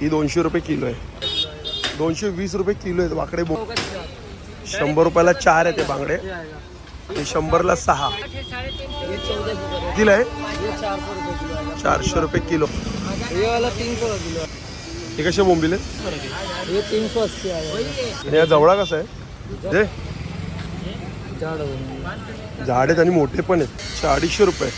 ही दोनशे रुपये किलो आहे. दोनशे वीस रुपये किलो आहेत वाकडे बो शंभर रुपयाला चार आहे ते बांगडे. हे शंभरला सहा. किलो आहे? चारशे रुपये किलो. हे कसे बोंबिले या आणि जवळा कसा आहे? ते झाड आहेत आणि मोठे पण आहेत. अडीचशे रुपये.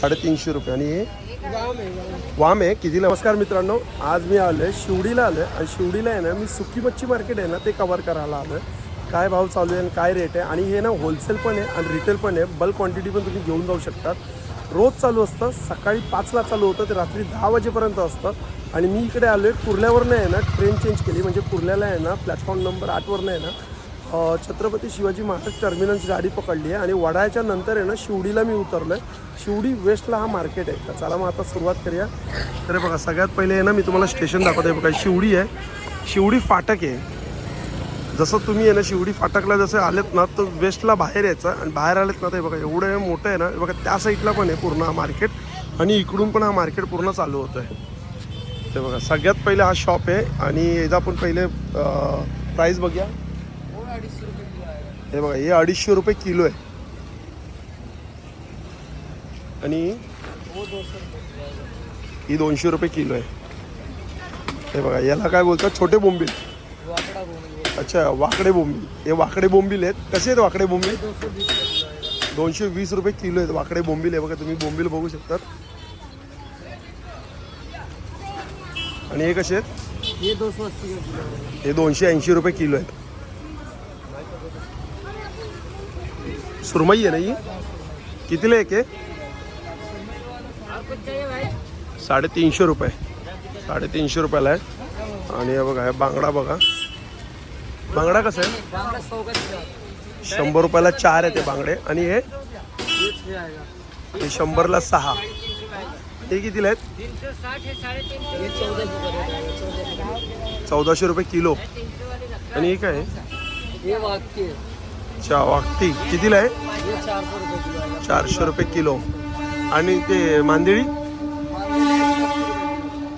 साडेतीनशे रुपये. आणि हे? वाम आहे किती नमस्कार मित्रांनो आज मी आलो आहे शिवडीला आलो आहे आणि शिवडीला आहे ना मी सुकी मच्छी मार्केट आहे ना ते कवर करायला आलो आहे काय भाव चालू आहे आणि काय रेट आहे? आणि हे ना होलसेल पण आहे आणि रिटेल पण आहे. बल्क क्वांटिटी पण तुम्ही घेऊन जाऊ शकतात. रोज चालू असतं सकाळी पाचला चालू होतं ते रात्री दहा वाजेपर्यंत असतं. आणि मी इकडे आलो आहे कुर्ल्यावरनं आहे ना ट्रेन चेंज केली. म्हणजे कुर्ल्याला आहे ना प्लॅटफॉर्म नंबर आठवरनं आहे ना छत्रपती शिवाजी महाराज टर्मिनलची गाडी पकडली आहे आणि वडाळ्याच्या नंतर आहे ना शिवडीला मी उतरलो आहे शिवडी वेस्टला हा मार्केट आहे. तर चला मग आता सुरुवात करूया. तर बघा सगळ्यात पहिले आहे ना मी तुम्हाला स्टेशन दाखवतो आहे बघा शिवडी आहे. शिवडी फाटक आहे. जसं तुम्ही आहे ना शिवडी फाटकला जसं आलेत ना तर वेस्टला बाहेर यायचं आणि बाहेर आलेत ना ते बघा एवढं मोठं आहे ना बघा त्या साईडला पण आहे पूर्ण हा मार्केट आणि इकडून पण हा मार्केट पूर्ण चालू होतं आहे ते बघा सगळ्यात पहिले हा शॉप आहे. आणि याचा आपण पहिले प्राईस बघूया वो अढ़ी सौ रुपये किलो आएगा हे बघा हे अडीचशे रुपये किलो आहे. आणि ही दोनशे रुपये किलो आहे. हे बघा याला काय बोलतात? छोटे बोंबील. अच्छा वाकडे बोंबील. हे वाकडे बोंबील आहेत. कसे आहेत वाकडे बोंबील? दोनशे वीस रुपये किलो आहेत वाकडे बोंबील. आहे बघा तुम्ही बोंबील बघू शकतात. आणि हे कसे आहेत? हे दोनशे ऐंशी रुपये किलो आहेत. सुरमई आहे ना ही? कितीला एक आहे साडेतीनशे रुपये. साडेतीनशे रुपयाला आहे. आणि बघा बांगडा बघा. बांगडा कसा आहे? शंभर रुपयाला चार आहे ते बांगडे. आणि हे? ये शंभरला सहा. हे कितीला आहेत? चौदाशे रुपये किलो. आणि हे काय अच्छा वागती कितीला आहे? चारशे रुपये किलो. आणि ते मांदेळी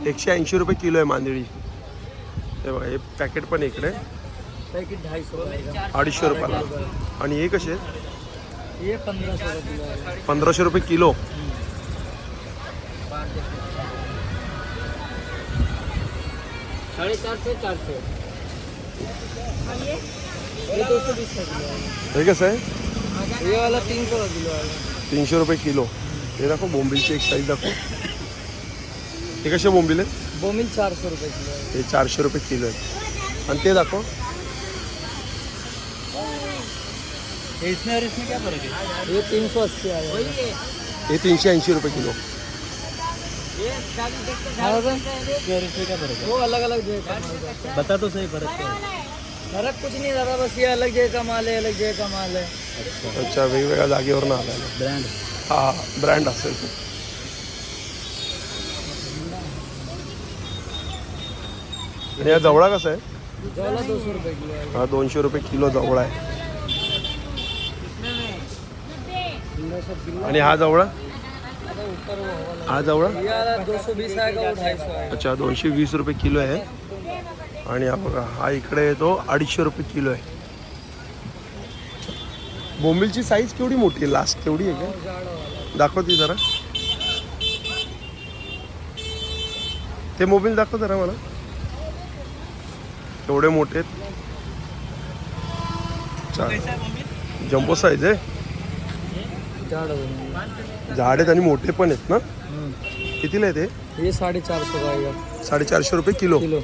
एकशे ऐंशी रुपये किलो आहे मांदेळी हे बघा हे पॅकेट पण इकडे. अडीचशे रुपयाला. आणि हे कसे? पंधराशे रुपये किलो. साडेचारशे चारशे. हे कसं आहे? ये वाला तीन सौ का किलो आएगा तीनशे रुपये किलो. हे दाखव बोंबिलची एक साईज दाखव. हे कसे बोंबिल आहेत? बोमिल चार सौ रुपये किलो हे चारशे रुपये किलो आहेत. आणि ते दाखव. इसमें और इसमें क्या फर्क है ये तीन सौ अस्सी आएगा हे तीनशे ऐंशी रुपये किलो. इसमें क्या फर्क है वो अलग अलग। बता तो सही फर्क क्या है फर्क कुछ नहीं दादा बस ये अलग जगह का माल है अलग जगह का माल है। अच्छा वेगवेगळ्या जागेवर ना आलाय ब्रँड हा ब्रँड असेल. तो आणि हा जवळा कसा आहे? रुपये किलो हा दोनशे रुपये किलो जवळा आहे. पंद्रह सौ किलो आणि हा जवळा? हा जवळा ये वाला दो सौ बीस आएगा वो ढाई सौ आएगा अच्छा दोनशे वीस रुपये किलो आहे. आणि हा बघा हा इकडे येतो अडीचशे रुपये किलो आहे. बोंबिलची साईज केवढी मोठी आहे? लास्ट केवढी आहे का? जाड़ा वाला दाखव ती जरा. ते मोबाईल दाखव जरा मला. एवढे मोठे आहेत. जम्बो साईज आहे. झाड आहेत आणि मोठे पण आहेत ना? कितीला आहे ते? ये साढ़े चार सौ का आएगा साडेचारशे रुपये किलो. किलो.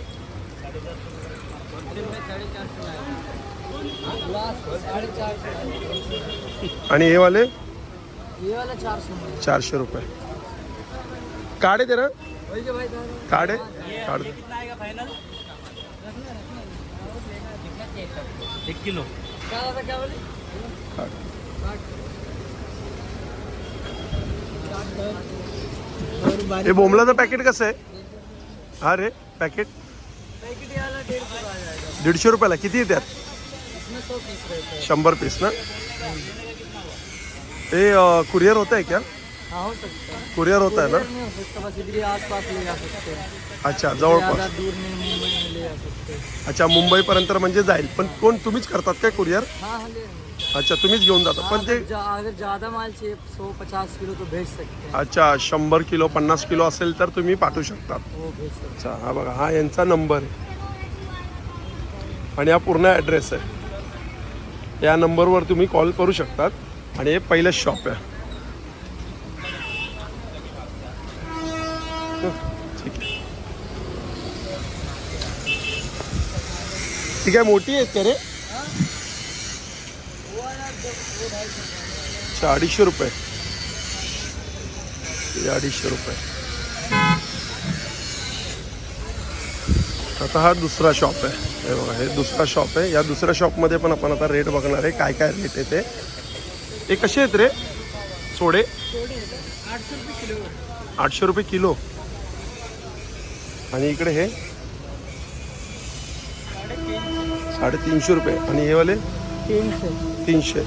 आणि हे वाले? ये वाला चार सौ में चारशे रुपये. काढे ते ना काढे. काढ. एक किलो. हे बोमलाचं पॅकेट कसं आहे? हा रे पॅकेट दीडशे रुपयाला. किती आहे शंभर पीस ना? हे कुरिअर होत आहे क्या? हाँ हो है कुरिअर होत आहे ना हो ही हैं अच्छा जवळपास. नहीं मुंबई हैं अच्छा मुंबईपर्यंत म्हणजे जाईल. पण कोण तुम्हीच करतात काय कुरिअर हाँ हाँ। अच्छा तुम्हीच घेऊन जाता. हाँ, पण ते अगर जा- अगर ज़्यादा माल चाहिए सौ पचास किलो तो भेज सकते हैं। अच्छा शंभर किलो पन्नास किलो असेल तर तुम्ही पाठवू भेज सकते अच्छा हा बघा हा यांचा नंबर आहे. आणि हा पूर्ण ॲड्रेस आहे. या नंबरवर तुम्ही कॉल करू शकतात आणि हे पहिलं शॉप आहे. ठीक आहे. ठीक आहे मोठी आहेत का रे? अच्छा अडीचशे रुपये. अडीचशे रुपये. आता हा दुसरा शॉप आहे. हे बघा हे दुसरा शॉप आहे. या दुसऱ्या शॉपमध्ये पण आपण आता रेट बघणार आहे. काय काय रेट आहे ते हे कसे आहेत रे? सोडे? आठशे रुपये किलो. आणि इकडे हे? साडेतीनशे रुपये. आणि हे वाले? तीनशे.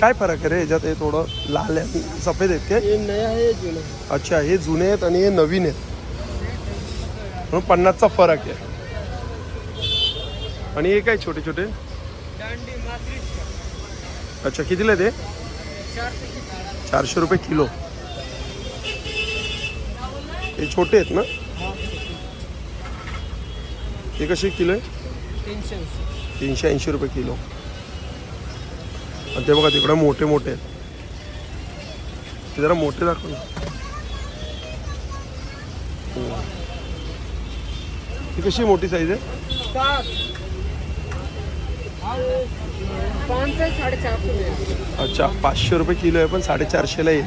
काय फरक आहे रे? ह्याच्यात हे थोडं लाल आहे आणि सफेद आहेत ते. अच्छा हे जुने आहेत आणि हे नवीन आहेत. म्हणून पन्नासचा फरक आहे. आणि हे काय छोटे छोटे? अच्छा कितीला ते? चारशे रुपये किलो. हे छोटे आहेत ना? हे कसे किलो आहे? तीनशे ऐंशी. रुपये किलो. आणि ते बघा तिकडे मोठे मोठे आहेत. ते जरा मोठे दाखव ना. हम्म. ही कशी मोठी साईज आहे सात पाँच से साढ़े चार सौ में अच्छा पाचशे रुपये किलो आहे पण साडेचारशेला येईल.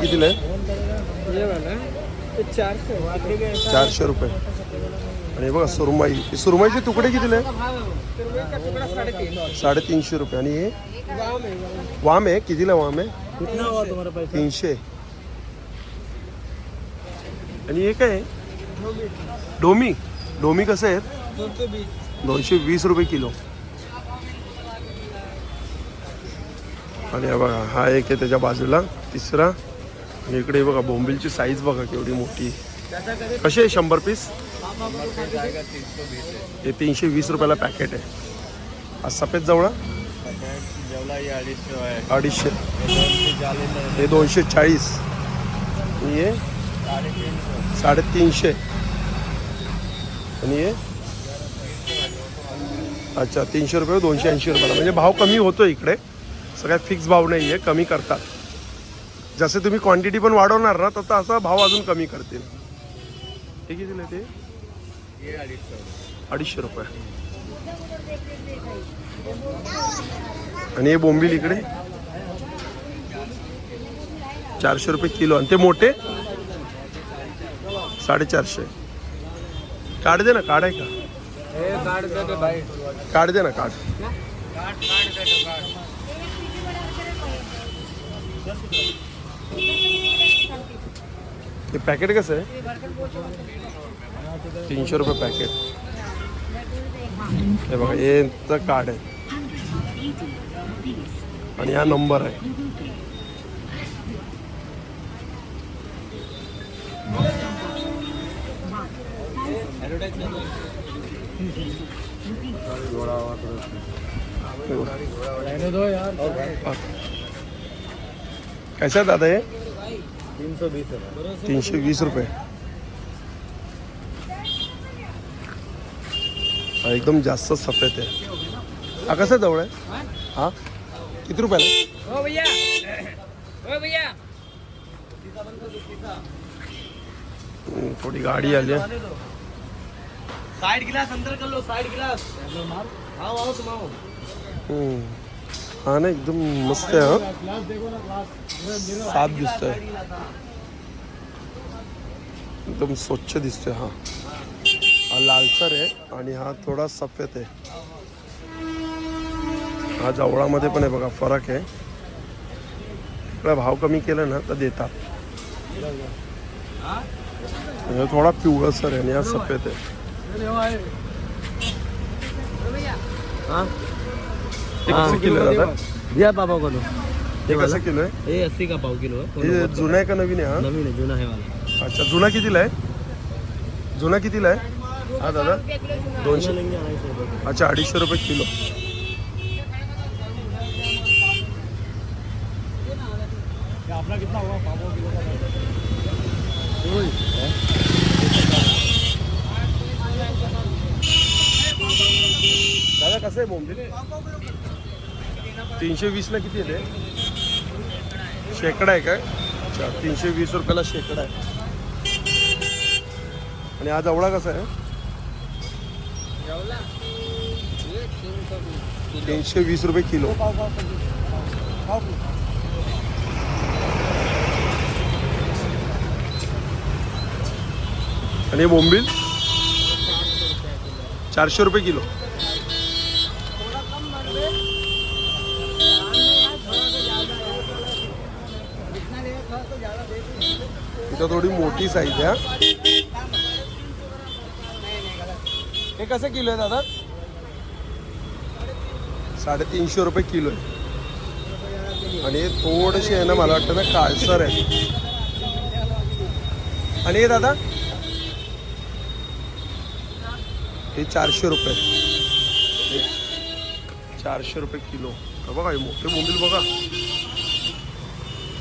कितीला आहे? चारशे रुपये. आणि बघा सुरमई. सुरमईचे तुकडे कितीला आहे? साडेतीनशे रुपये. आणि हे? वाम आहे कितीला वाम आहे? कितना हुआ तुम्हारा पैसा? तीनशे. आणि हे काय आहे? डोमी. डोमी. कसं आहेत दोनशे वीस. रुपये किलो. आणि हा बघा हा एक आहे त्याच्या बाजूला. तिसरा. आणि इकडे बघा बोंबिलची साईज बघा केवढी मोठी. कशी आहे शंभर पीस हे तीनशे वीस रुपयाला पॅकेट आहे. हा सफेद जवळा. अडीचशे हे दोनशे चाळीस. आणि हे? साडेतीनशे. आणि हे? अच्छा तीनशे रुपये दोनशे ऐंशी रुपयाला. म्हणजे भाव कमी होतो इकडे. सगळ्यात फिक्स भाव नाही आहे कमी करतात. जसे तुम्ही क्वांटिटी पण वाढवणार ना तसं असा भाव अजून कमी करतील. हे किती ते अडीचशे रुपये. आणि हे बोंबील इकडे. चारशे रुपये किलो. आणि ते मोठे? साडेचारशे. काढ दे ना काढ आहे का? काढ दे ना काढ. ते पॅकेट कसं आहे? तीनशे रुपये पॅकेट. हे बघा यांचं कार्ड आहे. आणि हा नंबर आहे. कैसा दादा हे? तीन सौ बीस है तीनशे वीस रुपये. एकदम जास्त सफ़ेद आहे. हा कसा जवळ आहे? हा? किती रुपयाला आहे? भैया. ओ भैया. हम्म, थोडी गाडी आली आहे. साइड गिलास अंदर कर लो साइड गिलास. आओ आओ तुम आओ. हा ना एकदम मस्त आहे हा. साफ़ दिसतोय. एकदम स्वच्छ दिसतोय हा. हा लालसर आहे आणि हा थोडा सफेद आहे. हा जवळामध्ये पण आहे बघा फरक आहे. इकडे भाव कमी केला ना तर देतात. हे थोडा पिवळसर आहे आणि हा सफेद आहे. कसं किलो आहे दादा? दिया पापा को दो हे कसं किलो आहे ये अस्सी का पाव किलो? है जुना आहे का नवीन आहे नवीन जूना वाला. हा अच्छा जुना कितीला आहे? जुना कितीला आहे? हा दादा? दोनशे? अच्छा अडीचशे रुपये किलो. दादा कसं आहे बोंबील? तीनशे वीसला किती येते शेकडा आहे काय? अच्छा तीनशे वीस रुपयाला शेकडा आहे. आणि आज आवळा कसा आहे? तीनशे वीस रुपये किलो. आणि हे बोंबील? चारशे रुपये किलो. इथं थोडी मोठी साईज आहे हे कसं किलो आहे दादा? साडेतीनशे रुपये किलो आहे. आणि हे थोडेसे आहे ना मला वाटतं ना काळसर आहे. आणि हे दादा? हे चारशे रुपये. चारशे रुपये किलो. बघा हे मोठे मोबिल बघा.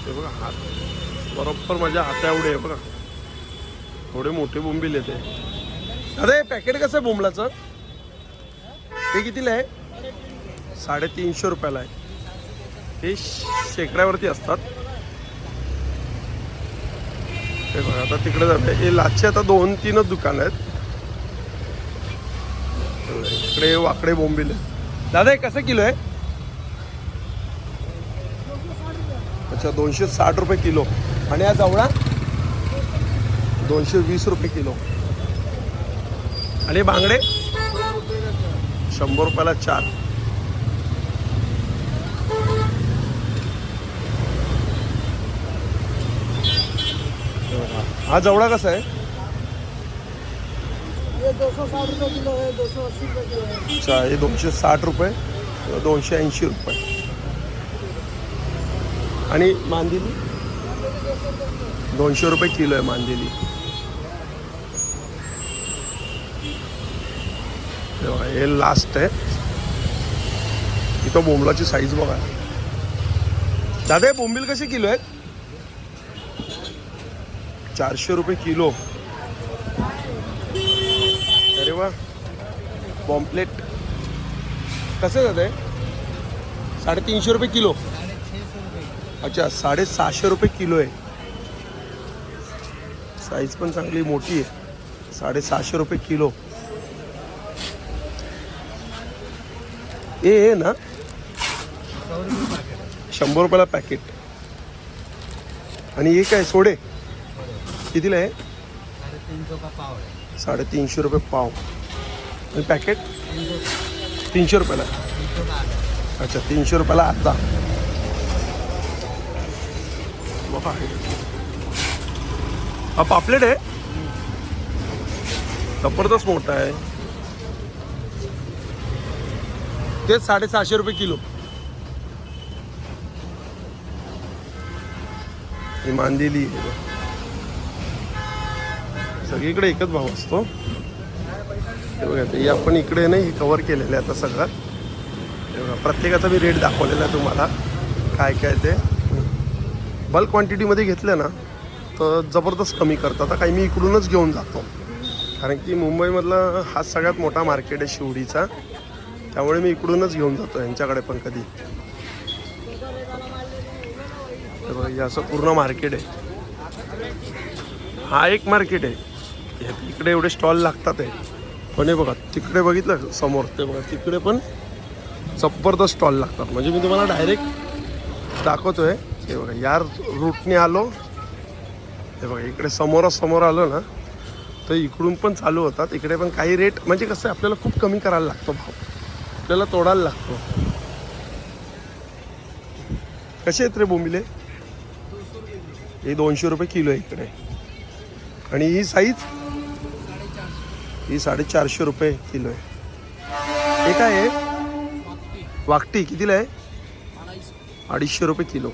ते बघा हात. बरोबर माझ्या हाता एवढे आहे बघा. थोडे मोठे बोंबील येते दादा हे पॅकेट कसं आहे बोंबलाचं? हे कितीला आहे? साडेतीनशे रुपयाला आहे. हे शेकड्यावरती असतात. हे बघा आता तिकडे जाते हे लाचे आता दोन तीनच दुकान आहेत. इकडे वाकडे बोंबील दादा हे कसं किलो आहे? अच्छा दोनशे साठ रुपये किलो. आणि हा जवळा? दोनशे वीस रुपये किलो. आणि बांगडे? शंभर रुपयाला चार. हा जवळा कसा आहे? अच्छा हे दोनशे साठ रुपये दोनशे ऐंशी रुपये. आणि मांदिली? दोनशे रुपये किलो आहे मांदिली. बघा, हे लास्ट आहे. इथं बोंबलाची साईज बघा. दादा हे बोंबील कसे किलो आहेत? चारशे रुपये किलो. अरे वा. पॉम्पलेट कसं जात आहे साडेतीनशे रुपये किलो. अच्छा साडेसहाशे रुपये किलो आहे. साईज पण चांगली मोठी आहे. साडेसहाशे रुपये किलो. ए आहे ना. शंभर रुपयाला पॅकेट आणि हे काय सोडे? कितीला आहे? साडेतीनशे रुपये पाव. आणि पॅकेट तीनशे रुपयाला. अच्छा तीनशे रुपयाला आता हा पापलेट आहे. जबरदस्त मोठा आहे. तेच साडेसहाशे रुपये किलो. ही मांदेली आहे सगळीकडे एकच भाव असतो. हे बघा ते आपण इकडे नाही कवर केलेलं आहे आता सगळं. हे बघा, प्रत्येकाचा मी रेट दाखवलेला आहे तुम्हाला. काय काय ते. बल्क क्वांटिटीमध्ये घेतलं ना तर जबरदस्त कमी करतात. आता काही मी इकडूनच घेऊन जातो. कारण की मुंबईमधला हा सगळ्यात मोठा मार्केट आहे शिवडीचा. त्यामुळे मी इकडूनच घेऊन जातो यांच्याकडे पण कधी. हे बघा, असं पूर्ण मार्केट आहे. हा एक मार्केट आहे. इकडे एवढे स्टॉल लागतात आहे. पण हे बघा तिकडे बघितलं समोर ते बघा तिकडे पण जबरदस्त स्टॉल लागतात. म्हणजे मी तुम्हाला डायरेक्ट दाखवतोय. हे बघा या रूटने आलो. हे बघा इकडे समोरासमोर आलो ना तर इकडून पण चालू होतात. इकडे पण काही रेट म्हणजे कसं आहे आपल्याला खूप कमी करायला लागतो भाव. आपल्याला तोडायला लागतो. कसे आहेत रे बोंबिले? हे दोनशे रुपये किलो आहे इकडे. आणि ही साईज ही साडेचारशे रुपये किलो आहे. हे काय आहे? वाकटी. कितीला आहे? अडीचशे रुपये किलो.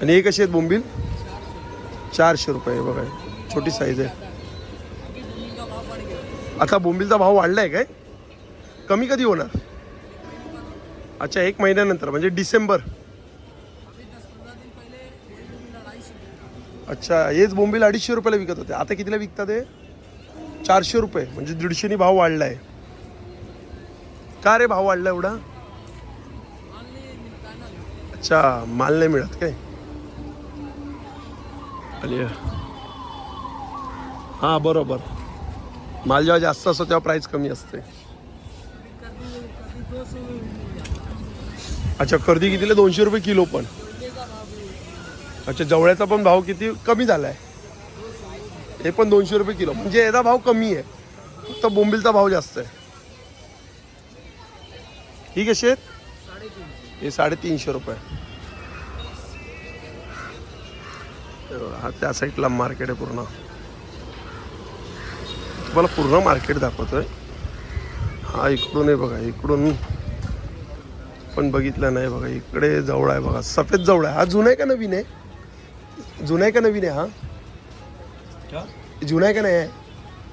आणि हे कसे आहेत बोंबील? चारशे रुपये. बघा छोटी साईज आहे. आता बोंबीलचा भाव वाढला आहे काय? कमी कधी होणार? अच्छा एक महिन्यानंतर म्हणजे डिसेंबर. अच्छा हेच बोंबील अडीचशे रुपयाला विकत होते. आता कितीला विकतात ते चारशे रुपये म्हणजे दीडशेनी भाव वाढला आहे का रे भाव वाढला एवढा? अच्छा माल नाही मिळत काय? हां बरोबर. माल जेव्हा जास्त असतो तेव्हा प्राईस कमी असते. अच्छा खरेदी कितीला? दोनशे रुपये किलो पण. अच्छा जवळ्याचा पण भाव किती? कमी झाला आहे हे पण दोनशे रुपये किलो. म्हणजे याचा भाव कमी आहे. फक्त बोंबिलचा भाव जास्त आहे. ठीक आहे शेत हे साडेतीनशे रुपये. हा त्या साईडला मार्केट आहे पूर्ण. तुम्हाला पूर्ण मार्केट दाखवतोय. हा इकडून आहे बघा इकडून पण बघितलं नाही बघा इकडे जवळ आहे बघा सफेद जवळ आहे. हा जुना आहे का नवीन आहे? जुना आहे का नवीन आहे हा? क्या जुना आहे का नाही आहे?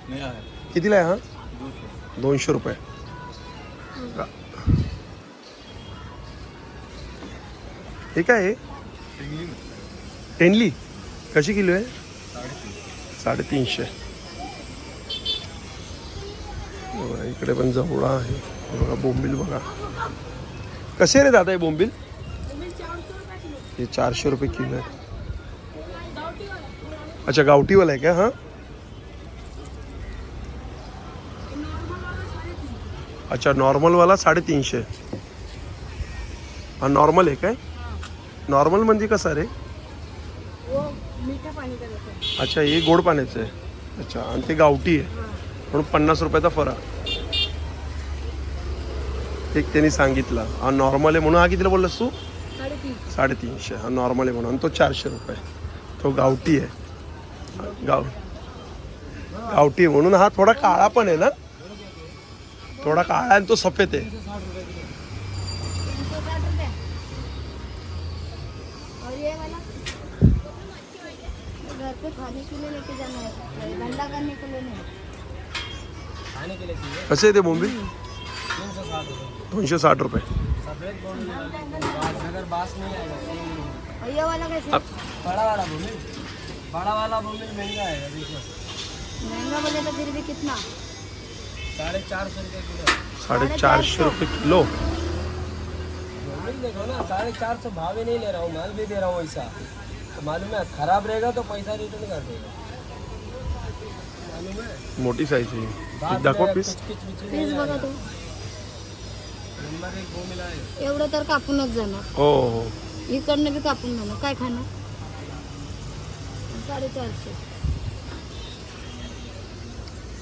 नया है कितीला आहे हा? दोनशे. रुपये. हे काय आहे? टेनली कशी किलो आहे? साडेतीनशे. इकडे पण जवळा आहे. बघा बोंबील बघा. कसे रे दादा हे बोंबील? हे चारशे रुपये किलो आहे. अच्छा गावठीवाला आहे का? हां? अच्छा नॉर्मलवाला साडेतीनशे. हा नॉर्मल आहे काय? नॉर्मल म्हणजे कसा रे? अच्छा हे गोड पाण्याचं आहे. अच्छा आणि ते गावठी आहे. म्हणून पन्नास रुपयाचा फरक. एक त्यांनी सांगितलं. हा नॉर्मल आहे म्हणून हा कितीला बोललास तू? साडेतीनशे. हा नॉर्मल आहे म्हणून. आणि तो चारशे रुपये. तो गावठी आहे. गाव गावठी आहे म्हणून हा थोडा काळा पण आहे ना? थोडा काळा आणि तो सफेद आहे. कसे ते बोंबील? तीन सौ साठ रुपये दोनशे साठ रुपये सफेद बोल अगर बास नहीं आएगा तो और ये वाला कैसे? अब बड़ा वाला बोमिल बड़ा वाला बोमिल महंगा है देखो महंगा बोले तो फिर भी कितना? साढ़े चार सौ रुपये किलो। साडेचारशे रुपये किलो? बोमिल देखो ना साढ़े चार सौ भाव ही नहीं ले रहा हूँ माल भी दे रहा हूँ वैसा तो मालूम है खराब रहेगा तो पैसा रिटर्न कर देगा। मालूम है? मोठी साईज आहे बाद एक दाखवा में पीस कुछ किच विच पीस नहीं बघा एवढं तर कापूनच जाणार. हो हो. इकडनं बी कापून जाणार. काय खाणार? साडेचारशे.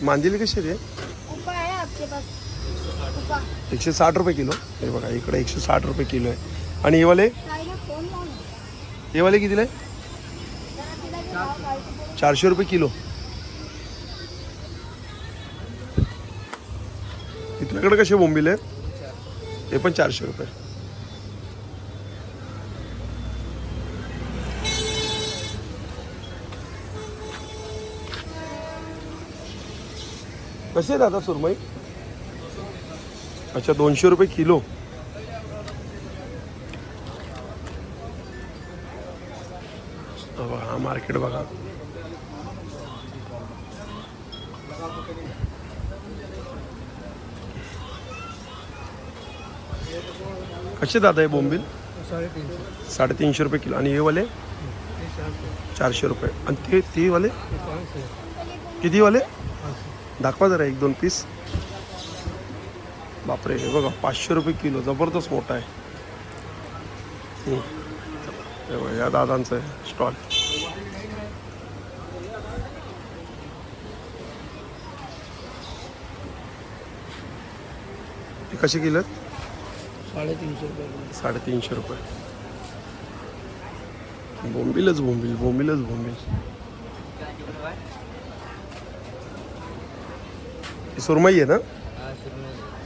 मांदिली कशी रे? आहे आपके पास. उपा एकशे साठ रुपये किलो. हे बघा इकडे एकशे साठ रुपये किलो आहे. आणि हे वाले? फोन हे वाले कितीला आहे? जरा तिला बी भाव पाहिजे तरी. चारशे रुपये किलो. तुझ्याकडे कसे बोंबील आहेत ते पण चारशे रुपये. कसे आहे दादा सुरमई? अच्छा दोनशे रुपये किलो. हा मार्केट बघा. कसे दादा हे बोंबील? साडेतीनशे. रुपये किलो. आणि हे वाले? चारशे रुपये. आणि ते ते वाले? किती वाले? दाखवा जरा एक दोन पीस. बापरे हे बघा पाचशे रुपये किलो. जबरदस्त मोठा आहे. हम्म. हे बघा, या दादांचं आहे स्टॉल हे कसे किलो आहेत? साढ़े तीन सौ रुपये साडेतीनशे रुपये. बोंबीलच बोंबील बोंबीलच बोंबील. ही सुरमई आहे ना?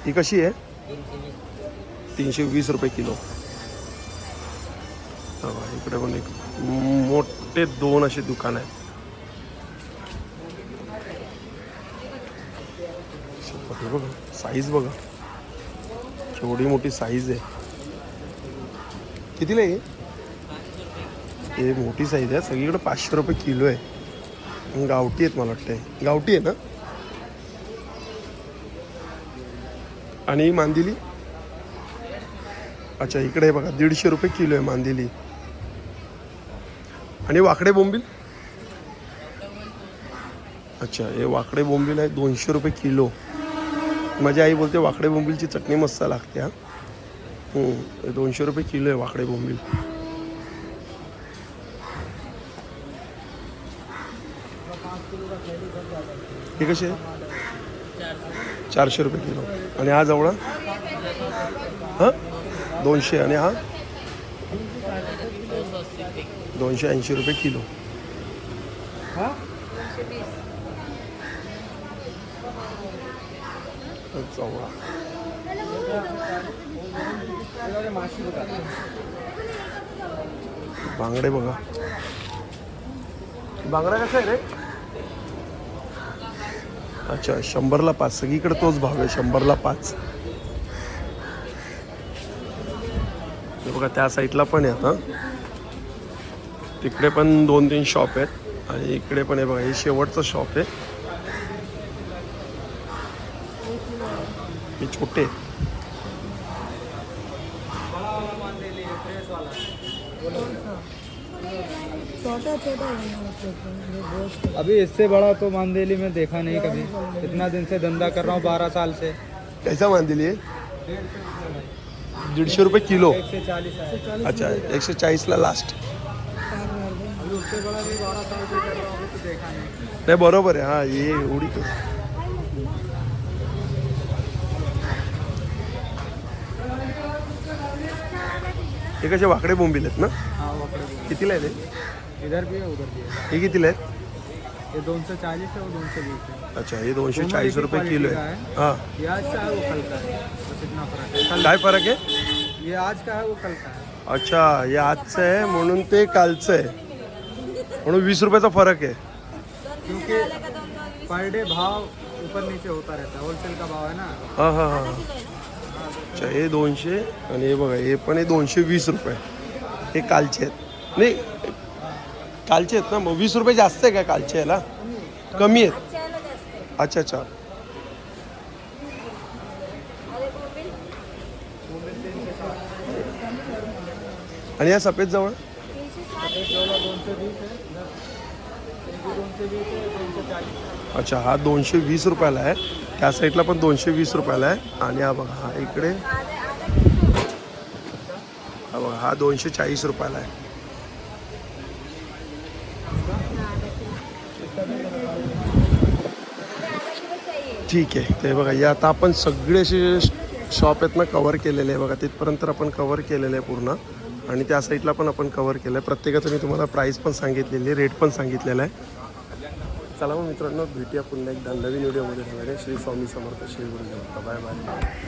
ही कशी आहे? तीनशे वीस. रुपये किलो. बघा, इकडे पण एक मोठे दोन असे दुकान आहेत. हे बघा साईज बघा. एवढी मोठी साईज आहे. कितीला आहे हे? मोठी साईज आहे. सगळीकडे पाचशे रुपये किलो आहे. गावठी आहेत मला वाटतं गावठी आहे ना? आणि मांदिली? अच्छा इकडे आहे बघा दीडशे रुपये किलो आहे मांदिली. आणि वाकडे बोंबील? अच्छा हे वाकडे बोंबील आहे दोनशे रुपये किलो. माझी आई बोलते वाकडे बोंबीलची चटणी मस्त लागते हा. दोनशे रुपये किलो आहे वाकडे बोंबील. हे कसे आहे चारशे रुपये किलो. आणि हा जवळा? हां? दोनशे. आणि हा? दोनशे ऐंशी रुपये किलो. बांगडे बघा. बांगडा कसा आहे रे? अच्छा शंभरला पाच. सगळीकडे तोच भाव आहे शंभरला पाच. हे बघा त्या साईडला पण आहे आता तिकडे पण दोन तीन शॉप आहेत आणि इकडे पण आहे बघा हे शेवटचं शॉप आहे. छोटे आहेत. छोटा छोटा है अभी इससे बड़ा तो मानदेली में देखा नहीं कभी। इतना दिन से धंधा कर रहा हूँ बारह साल से। कैसा मान दिली दीडशे रुपये किलो। एक से चालीस है अच्छा एकशे चाळीसला लास्ट अभी उससे बड़ा भी बारह साल से कर रहा हूँ तो देखा नहीं। नाही बरोबर आहे हा ये एवढी हे कसे वाकडे बोंबील आहेत ना? हाँ वो पड़े हुए कितीला आहे ते। इधर भी है? उधर भी है हे कितीला आहेत? ये दोन सौ चालीस है वो दोन सौ बीस है अच्छा हे दोनशे चाळीस रुपये किलो आहे. हां. ये आज का है वो कल का है बस इतना फर्क है कल काय फरक आहे? ये आज का है वो कल का है अच्छा हे आजचं आहे म्हणून ते कालचं आहे. म्हणून वीस रुपयाचा फरक आहे. क्योंकि पर डे भाव ऊपर नीचे होता रहता है. होलसेल का भाव है ना? हां हां हां. अच्छा हे दोनशे आणि हे बघा हे पण हे दोनशे वीस रुपये. हे कालचे आहेत. नाही कालचे आहेत ना मग वीस रुपये जास्त आहे का कालचे याला? कमी आहेत. अच्छा अच्छा. आणि या सफेद जवळ? अच्छा हा दोनशे वीस रुपयाला आहे. त्या साईडला पण दोनशे वीस रुपयाला आहे. आणि हा बघा हा इकडे. हा बघा हा दोनशे चाळीस रुपयाला आहे. ठीक आहे. ते बघा या आता आपण सगळे असे शॉप आहेत ना कवर केलेले आहे. बघा तिथपर्यंत आपण कवर केलेलं आहे पूर्ण. आणि त्या साईडला पण आपण कवर केलं आहे प्रत्येकाचं मी तुम्हाला प्राईस पण सांगितलेली आहे रेट पण सांगितलेला आहे. चला मग मित्रांनो भेटूया पुन्हा एकदा नवीन व्हिडिओमध्ये. श्री स्वामी समर्थ श्री गुरु बाय बाय.